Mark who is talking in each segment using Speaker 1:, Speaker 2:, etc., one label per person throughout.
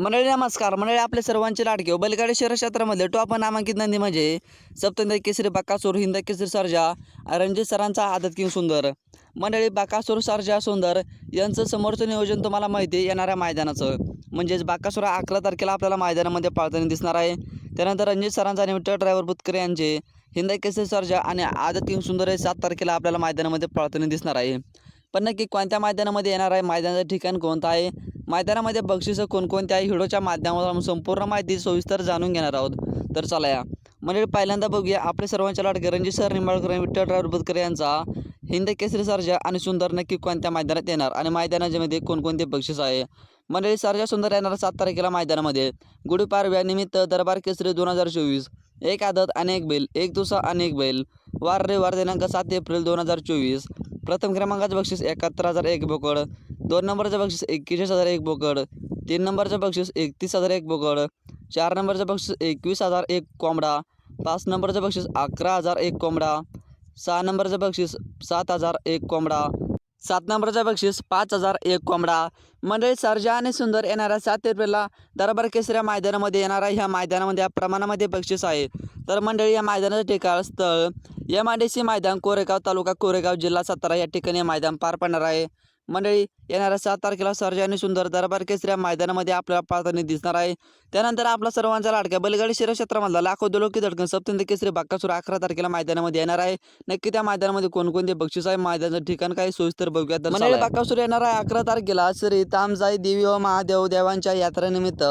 Speaker 1: मंडळी नमस्कार. मंडळी आपले सर्वांचे लाडके. बैलगाडी शहर क्षेत्रामध्ये टॉप नामांकित नंदी म्हणजे सप्तंद केसरी बाकासूर हिंद केसरी सरजा रणजित सरांचा आदत किंग सुंदर. मंडळी बाकासूर सरजा सुंदर यांचं समोरचं नियोजन तुम्हाला माहिती आहे येणाऱ्या मैदानाचं. म्हणजेच बाकासूर अकरा तारखेला आपल्याला मैदानामध्ये पाळताना दिसणार आहे. त्यानंतर रणजित सरांचा आणि विठ्ठल ड्रायव्हर बुतकर यांचे हिंद केसरी सरजा आणि आदत किंग सुंदर हे सात तारखेला आपल्याला मैदानामध्ये पाळताना दिसणार आहे. पण नक्की कोणत्या मैदानामध्ये येणार आहे? मैदानाचं ठिकाण कोणतं आहे? मैदानामध्ये बक्षिसं कोणकोणत्या आहे व्हिडिओच्या माध्यमातून आपण संपूर्ण माहिती सविस्तर जाणून घेणार आहोत. तर चला या. म्हणजे पहिल्यांदा बघूया आपले सर्वांच्या लाट गरंजी सर निंबाळकर विठ्ठल ड्रायव्हर यांचा हिंद केसरी सर्जा आणि सुंदर नक्की कोणत्या मैदानात येणार आणि मैदानाच्यामध्ये कोणकोणते बक्षीस आहे? मंडळी सर्जा सुंदर येणार सात तारखेला मैदानामध्ये गुढीपाडव्यानिमित्त दरबार केसरी दोन हजार चोवीस. एक आदत आणि एक बैल एक दुसरा आणि एक बैल. वार रविवार दिनांक सात एप्रिल दोन हजार चोवीस. प्रथम क्रमांकाचं बक्षीस एकाहत्तर हजार एक बोकड दोन नंबरचं बक्षीस एक्केचाळीस हजार एक बोकड तीन नंबरचं बक्षीस एकतीस हजार एक बोकड चार नंबरचं बक्षीस एकवीस हजार एक कोंबडा पाच नंबरचं बक्षीस अकरा हजार एक कोंबडा सहा नंबरचं बक्षीस सात हजार एक कोंबडा सात नंबरचं बक्षीस पाच हजार एक कोंबडा. मंडळी सर्जा आणि सुंदर येणाऱ्या सात एप्रिलला दरबार केसऱ्या मैदानामध्ये येणाऱ्या ह्या मैदानामध्ये या प्रमाणामध्ये बक्षीस आहे. तर मंडळी या मैदानाचं ठिकाण स्थळ एम आय डी सी मैदान कोरेगाव तालुका कोरेगाव जिल्हा सातारा या ठिकाणी मैदान पार पडणार आहे. मंडळी येणाऱ्या सात तारखेला सर्जा आणि सुंदर दरबार केसऱ्या मैदानामध्ये आपल्याला पाळताना दिसणार आहे. त्यानंतर आपला सर्वांचा लाडक्या बैलगाडी क्षेत्रामधला लाखो दोलोकी धडकन सप्तंद केसरी बाकासूर अकरा तारखेला मैदानामध्ये येणार आहे. नक्की त्या मैदानामध्ये कोणकोणते बक्षीस आहे मैदानाचं ठिकाण काय सोयीस्तर बघूया तर मंडळी बाकासूर येणार आहे अकरा तारखेला श्री तामजाई देवी व महादेव देवांच्या यात्रेनिमित्त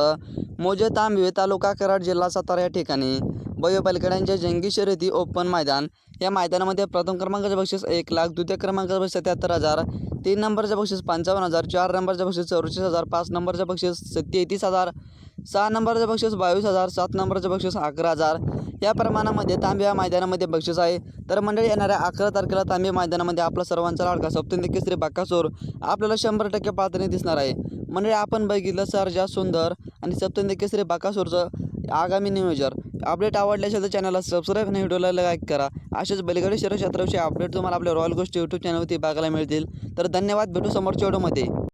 Speaker 1: मोजे तांबवे तालुका कराड जिल्हा सातारा या ठिकाणी. भव्य बैलगाड्यांच्या जंगी शर्यती ओपन मैदान. या मैदानामध्ये प्रथम क्रमांकाचं बक्षीस एक लाख द्वितीय क्रमांकाचे बक्षीस सत्याहत्तर हजार तीन नंबरचं बक्षीस पंचावन्न हजार चार नंबरचं बक्षीस चौवेचाळीस हजार पाच नंबरचं बक्षीस सत्तेतीस हजार सहा नंबरचं बक्षीस बावीस हजार सात नंबरचं बक्षीस अकरा हजार. या प्रमाणामध्ये तांबे या मैदानामध्ये बक्षीस आहे. तर मंडळी येणाऱ्या अकरा तारखेला तांबे मैदानामध्ये आपला सर्वांचा लाडका सप्तंदी केसरी बाकासूर आपल्याला शंभर टक्के पाळताना दिसणार आहे. मंडळी आपण बघितलं सर्जा सुंदर आणि सप्तंदी केसरी बाकासूरचं आगामी नियोजन. अपडेट आवडले असेल तर चॅनलला सबस्क्राईब आणि व्हिडिओला लाईक करा. असेच बैलगाडी शहर क्षेत्राविषयी अपडेट तुम्हाला आपल्या रॉयल गोष्टी यूट्यूब चॅनलवरती बघायला मिळतील. तर धन्यवाद भेटू समोरच्या व्हिडिओमध्ये